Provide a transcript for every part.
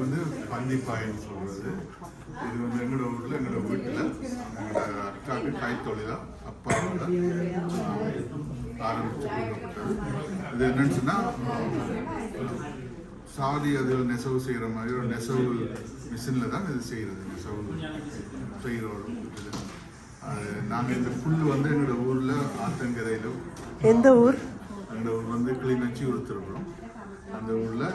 வந்து பந்திப்பாயின்னு சொல்றது. இது வந்து எங்களோட ஊர்ல எங்களோட வீட்டுல. எங்களோட அக்காவுக்கு கைத்தொழிலா அப்பாவோட ஆஹ், ஆரம்பிச்சு கொடுக்கப்பட்டது இது என்னன்னு சொன்னா சாதி அதில் நெசவு செய்கிற மாதிரி ஒரு நெசவு மிஷினில் தான் இது செய்கிறது நெசவு செய்கிற ஒரு இது நாங்கள் இந்த புல் வந்து எங்களோட ஊரில் ஆத்தங்கரையில் எந்த ஊர்? அந்த ஊர் வந்து கிளிநொச்சி உளுத்துருக்குறோம் அந்த ஊரில்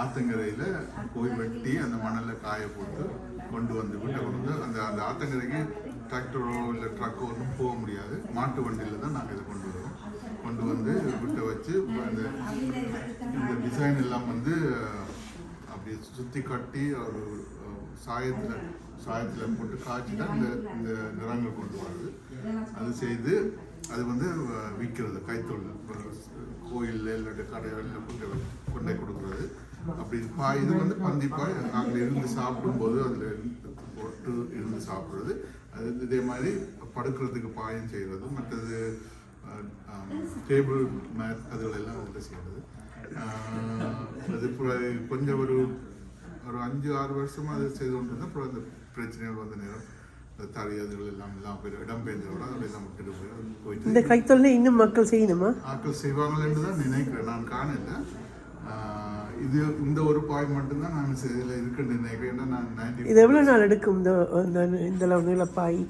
ஆத்தங்கரையில் போய் வெட்டி அந்த மணலில் காய போட்டு கொண்டு வந்து வீட்டை கொண்டு வந்து அந்த அந்த ஆத்தங்கரைக்கு டிராக்டரோ இல்லை ட்ரக்கோ ஒன்றும் போக முடியாது. மாட்டு வண்டியில் தான் நாங்கள் இதை கொண்டு வருவோம். கொண்டு வந்து வீட்டை வச்சு அந்த இந்த டிசைன் எல்லாம் வந்து அப்படியே அப்படி சுற்றி கட்டி ஒரு சாயத்தில் சாயத்தில் போட்டு காய்ச்சி தான் இந்த இந்த நிறங்கள் கொண்டு வருது அது செய்து அது வந்து விற்கிறது கைத்தொழில். கோயிலில் இல்லாட்டி கடைகளில் கொண்டு கொண்டே கொடுக்குறது. அப்படி பாய் இது வந்து பந்திப்பாய் நாங்கள் இருந்து சாப்பிடும்போது அதில் போட்டு இருந்து சாப்பிட்றது. அது இதே மாதிரி படுக்கிறதுக்கு பாயம் செய்கிறது மற்றது டேபிள் மேட் அதுகளெல்லாம் அதில் செய்கிறது அது கொஞ்சம் ஒரு ஒரு அஞ்சு ஆறு வருஷமாக அது செய்து கொண்டு இருந்தால் அப்புறம் அந்த பிரச்சனைகள் வந்த நேரம். தலை அதுகள் எல்லாம் எல்லாம் போய் இடம் பெயர்ந்தோட அதில் எல்லாம் விட்டுட்டு போய் போயிட்டு இந்த கைத்தொழிலை இன்னும் மக்கள் செய்யணுமா? ஆட்கள் செய்வாங்கன்னு தான் நினைக்கிறேன். நான் காணல. இது இந்த ஒரு பாய் மட்டும்தான் நான் இதில் இருக்குன்னு நினைக்கிறேன். நான் இது எவ்வளோ நாள் எடுக்கும்? இந்த இந்த இந்த நீளப்பாய்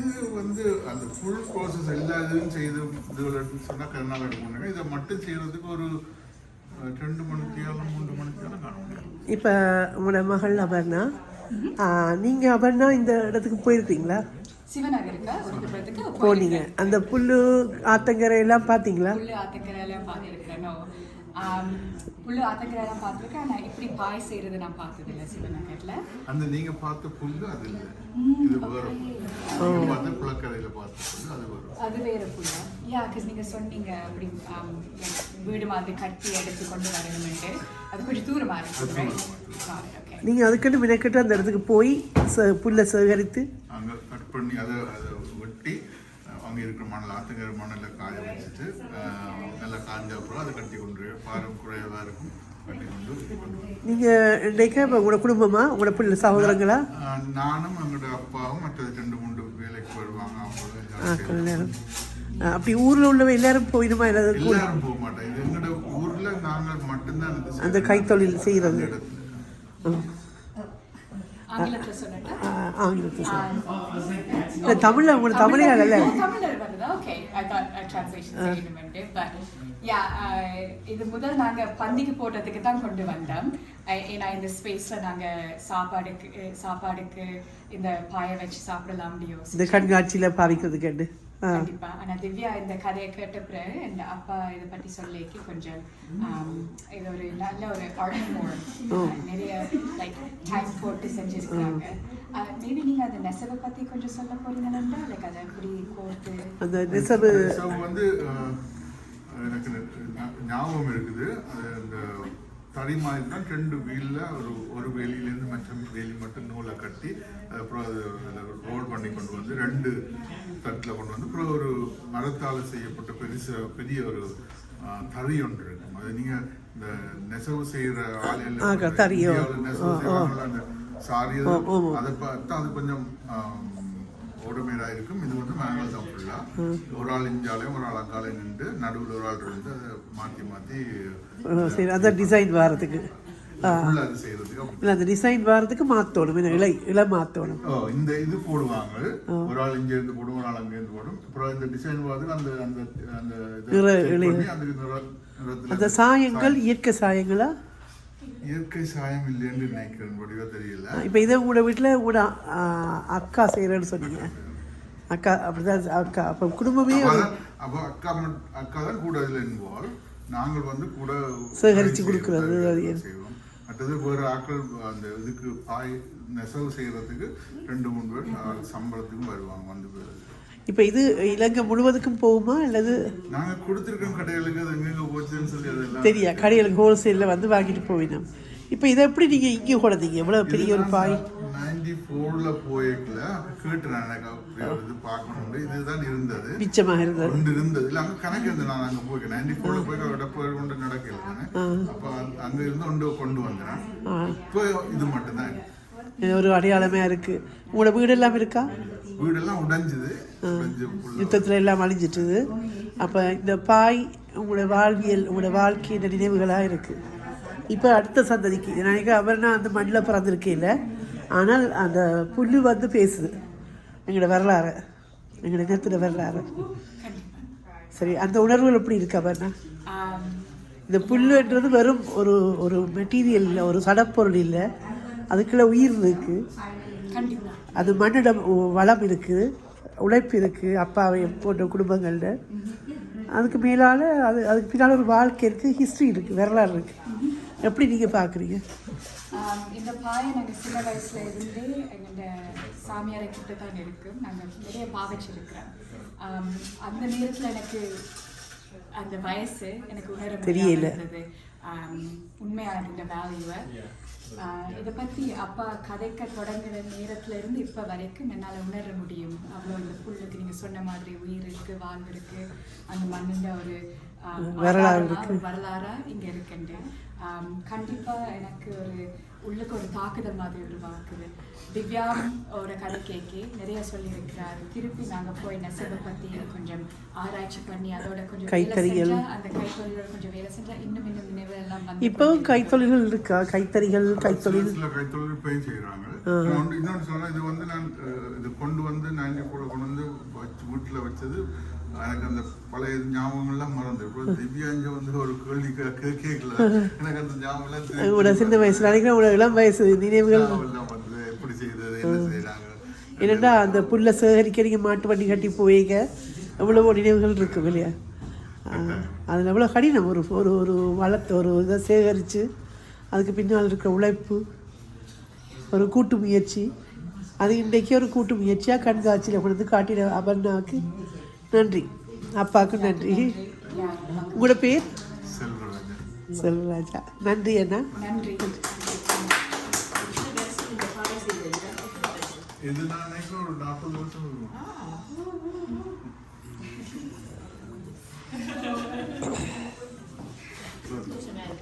இது வந்து அந்த ஃபுல் ப்ராசஸ் எல்லா இதுவும் செய்து இதுகள் சொன்னால் கருநாள் எடுக்கணும் இதை மட்டும் செய்யறதுக்கு ஒரு ரெண்டு மணிக்கு மூன்று மணிக்கு காண முடியும். இப்போ உங்களோட மகள் அபர்ணா நீங்கள் அபர்ணா இந்த இடத்துக்கு போயிருக்கீங்களா? போனீங்க. அந்த புல்லு ஆத்தங்கரை எல்லாம் பார்த்தீங்களா புல்லு புல்லு ஆத்தக்கரையெல்லாம் பார்த்துருக்கேன் ஆனால் இப்படி பாய் செய்யறது நான் பார்த்ததில்ல சிவநகர்ல. அந்த நீங்க பார்த்த புல்லு அது இல்லை. இது வேற புல்லு. நீங்க பார்த்த குளக்கரையில பார்த்த புல்லு அது வரும் அது வேற புல்லு. யா பிகாஸ் நீங்க சொன்னீங்க அப்படி um, வீடு மாதிரி கட்டி எடுத்து கொண்டு வரணும்ட்டு அது கொஞ்சம் தூரமா இருக்கு. நீங்கள் அதுக்குன்னு மினக்கிட்டு அந்த இடத்துக்கு போய் ச புல்லை சேகரித்து அங்க கட் பண்ணி அதை அதை வெட்டி அஹ், அங்க இருக்கிற மணல் ஆத்தங்கர மணலை காய வச்சுட்டு நல்லா காஞ்ச அப்புறம் அதை கட்டி கொண்டு பாரம் குறையவா இருக்கும். நீங்கள் இன்றைக்கு உங்களோட குடும்பமா? உங்களோட பிள்ளை சகோதரங்களா? நானும் எங்களோட அப்பாவும் மற்றது ரெண்டு மூன்று வேலைக்கு வருவாங்க. அவங்க ஆ, அப்படி ஊரில் உள்ளவ எல்லாரும் போயிடுமா? எல்லாரும் போக மாட்டோம் இது எங்களோட ஊர்ல நாங்கள் மட்டும்தான் அந்த. கைத்தொழில் செய்கிறது தமிழில் உங்களுக்கு தமிழே செய்யணுமெண்டு பட் யா இது முதல் நாங்க பந்திக்கு போடுறதுக்கு தான் கொண்டு வந்தோம். Uh, ஏன்னா இந்த ஸ்பேஸ்ல நாங்க சாப்பாடுக்கு uh, சாப்பாடுக்கு இந்த பாயை வச்சு சாப்பிடலாம் யோசிச்சு இந்த கண்காட்சியில் பாவிக்கிறது கேட்டு. ஆ. கண்டிப்பா. ஆனா திவ்யா இந்த கதையை கேட்ட பிறகு என் அப்பா இதை பத்தி சொல்லிக்கு கொஞ்சம் um, இது ஒரு நல்ல ஒரு நிறைய லைக் டைம் போட்டு செஞ்சிருக்காங்க மேபி நீங்க அந்த நெசவை பத்தி கொஞ்சம் சொல்ல போறீங்களா லைக் அதை எப்படி கோர்த்து? அந்த நெசவு So வந்து எனக்கு ஞாபகம் இருக்குது. அது அந்த தறி மாதிரி தான் ரெண்டு வீல்ல ஒரு ஒரு வேலியிலேருந்து மற்ற வேலி மட்டும் நூலை கட்டி அப்புறம் அது ரோல் பண்ணி கொண்டு வந்து ரெண்டு தட்டில் கொண்டு வந்து அப்புறம் ஒரு மரத்தால் செய்யப்பட்ட பெருசு பெரிய ஒரு தறி ஒன்று இருக்கும். அது நீங்க இந்த நெசவு செய்யற ஆலையில ஆ, தறியோ. நெசவு செய்வாங்கல்ல, அந்த சாரி. அதை பார்த்தா அது கொஞ்சம் ஓடுமேடா இருக்கும் இது வந்து மேனுவல் தான் ஃபுல்லா ஒரு ஆள் இஞ்சாலையும் ஒரு ஆள் அங்காலையும் நின்று நடுவில் ஒரு ஆள் இருந்து அதை மாற்றி மாற்றி அந்த டிசைன் வாரத்துக்கு. அது அந்த டிசைன் வாரத்துக்கு மாற்றணும் என்ன இலை இலை மாற்றணும் ஓ இந்த இது போடுவாங்க. ஒரு ஆள் இங்க இருந்து போடும் ஒரு ஆள் அங்க இருந்து போடும். அப்புறம் இந்த டிசைன் பார்த்து அந்த அந்த அந்த அந்த சாயங்கள் இயற்கை சாயங்களா? இயற்கை சாயம் இல்லைன்னு நினைக்கிறேன் வடிவா தெரியல. இப்போ இதே உங்களோட வீட்டில் ஆ, அக்கா செய்கிறேன்னு சொன்னீங்க. அக்கா அப்படிதான் அக்கா அப்போ குடும்பமே அப்ப அக்கா அக்கா தான் கூட இதுல இன்வால்வ் நாங்கள் வந்து கூட சேகரிச்சு உதவி கொடுக்கிறது, செய்வோம், மற்றது வேறு ஆட்கள் அந்த இதுக்கு பாய் நெசவு செய்யறதுக்கு ரெண்டு மூணு பேர் சம்பளத்துக்கும் வருவாங்க வந்து இப்போ இது இலங்கை முழுவதுக்கும் போகுமா அல்லது நாங்க கொடுத்துருக்கோம் கடைகளுக்கு அது எங்கெங்க போச்சுன்னு சொல்லி அதெல்லாம். தெரியா கடைகளுக்கு ஹோல்சேலில் வந்து வாங்கிட்டு போயினோம் இப்போ இதை எப்படி நீங்கள் இங்கே கொண்டீங்க எவ்வளோ பெரிய ஒரு பாய்? நைன்டி ஃபோர்ல போயிருக்கல. கேட்டேன் எனக்கு இது பார்க்கணும் இதுதான் இருந்தது. மிச்சமாக இருந்தது. கொண்டு இருந்தது. இல்ல அங்க கணக்கு இருந்து நான் அங்க போய் நைன்டி ஃபோர்ல போய் இடப்பு கொண்டு நடக்கல. அப்ப அங்க- இருந்து கொண்டு கொண்டு வந்தேன். இப்போ இது மட்டும்தான். ஒரு அடையாளமாக இருக்குது உங்களோட வீடு எல்லாம் இருக்கா? வீடெல்லாம் உடைஞ்சுது. யுத்தத்தில் எல்லாம் அழிஞ்சிட்டுது. அப்போ இந்த பாய் உங்களோட வாழ்வியல் உங்களோட வாழ்க்கையின் நினைவுகளாக இருக்குது இப்போ அடுத்த சந்ததிக்கு. நினைக்க அவர்னா அந்த மண்ணில் பிறந்திருக்கையில். ஆனால் அந்த புல்லு வந்து பேசுது. எங்களோட வரலாறு. எங்களோட நேரத்தில் வரலாறு. சரி அந்த உணர்வுகள் எப்படி இருக்கு அவர்னா? இந்த புல்லுன்றது வெறும் ஒரு ஒரு மெட்டீரியல் இல்லை ஒரு சடப்பொருள் இல்லை. அதுக்குள்ள உயிர் இருக்குது அது மண்ணிடம் வளம் இருக்குது உழைப்பு இருக்குது அப்பாவை போன்ற குடும்பங்கள்ல. அதுக்கு மேலால் அது அதுக்கு பின்னால் ஒரு வாழ்க்கை இருக்குது ஹிஸ்ட்ரி இருக்குது வரலாறு இருக்குது எப்படி நீங்கள் பார்க்குறீங்க இந்த பாயை நாங்கள் சின்ன வயசுல இருந்தே எங்களோட சாமியாரை கிட்ட தான் இருக்கு. நாங்கள் நிறைய பாவிச்சிருக்கிறோம் அந்த நேரத்தில் எனக்கு அந்த வயசு எனக்கு உணர தெரியல. உண்மையான இந்த வேல்யூவை இதை பற்றி அப்பா கதைக்க தொடங்குற நேரத்துல இருந்து இப்போ வரைக்கும் என்னால் உணர முடியும். அவ்வளோ இந்த புல்லுக்கு நீங்கள் சொன்ன மாதிரி உயிர் இருக்கு வாழ்வு இருக்கு அந்த மண்ணின் ஒரு வரலாறு இங்க இருக்குண்டு. ஆம், கண்டிப்பா எனக்கு ஒரு உள்ளுக்கு ஒரு தாக்குதல் மாதிரி உருவாக்குது. திவ்யாம் ஒரு கதை கேட்கி நிறைய சொல்லியிருக்கிறார். திருப்பி நாங்க போய் நெசவை பத்தி கொஞ்சம் ஆராய்ச்சி பண்ணி அதோட கொஞ்சம் கைத்தறிகள். அந்த கைத்தொழிலோட கொஞ்சம் வேலை செஞ்சா இன்னும் இன்னும் நினைவு எல்லாம் வந்து இப்போவும் கைத்தொழில்கள் இருக்கா? கைத்தறிகள் கைத்தொழில். சில கைத்தொழில் இப்பயும் செய்கிறாங்க இன்னொன்று இன்னொன்று சொன்னா இது வந்து நான் இது கொண்டு வந்து நைன்டி ஃபோர்ல கொண்டு வந்து வச்சு வீட்டில் வச்சது எனக்கு அந்த பழைய ஞாபகங்கள்லாம் மறந்து. இப்போ திவ்யா இங்க வந்து ஒரு கேள்வி கேட்கல எனக்கு அந்த திருப்பி உங்களோட சின்ன வயசுல நினைக்கிறேன் உங்களோட இளம் வயசு நினைவுகள். வந்து எப்படி செய்தது என்ன செய்யறாங்க என்னென்னா அந்த புல்லை சேகரிக்க நீங்கள் மாட்டு வண்டி கட்டி போவீங்க? எவ்வளவோ நினைவுகள் இருக்கும் இல்லையா? அதில் எவ்வளோ கடினம். ஒரு ஒரு ஒரு வளத்தை ஒரு இதை சேகரித்து அதுக்கு பின்னால் இருக்கிற உழைப்பு ஒரு கூட்டு முயற்சி. அது இன்றைக்கி ஒரு கூட்டு முயற்சியாக கண்காட்சியில் கொண்டு வந்து காட்டின அபர்ணாவுக்கு நன்றி. அப்பாவுக்கு நன்றி. உங்களோட பேர்? செல்வராஜன் செல்வராஜா. நன்றி அண்ணா. நன்றி. இது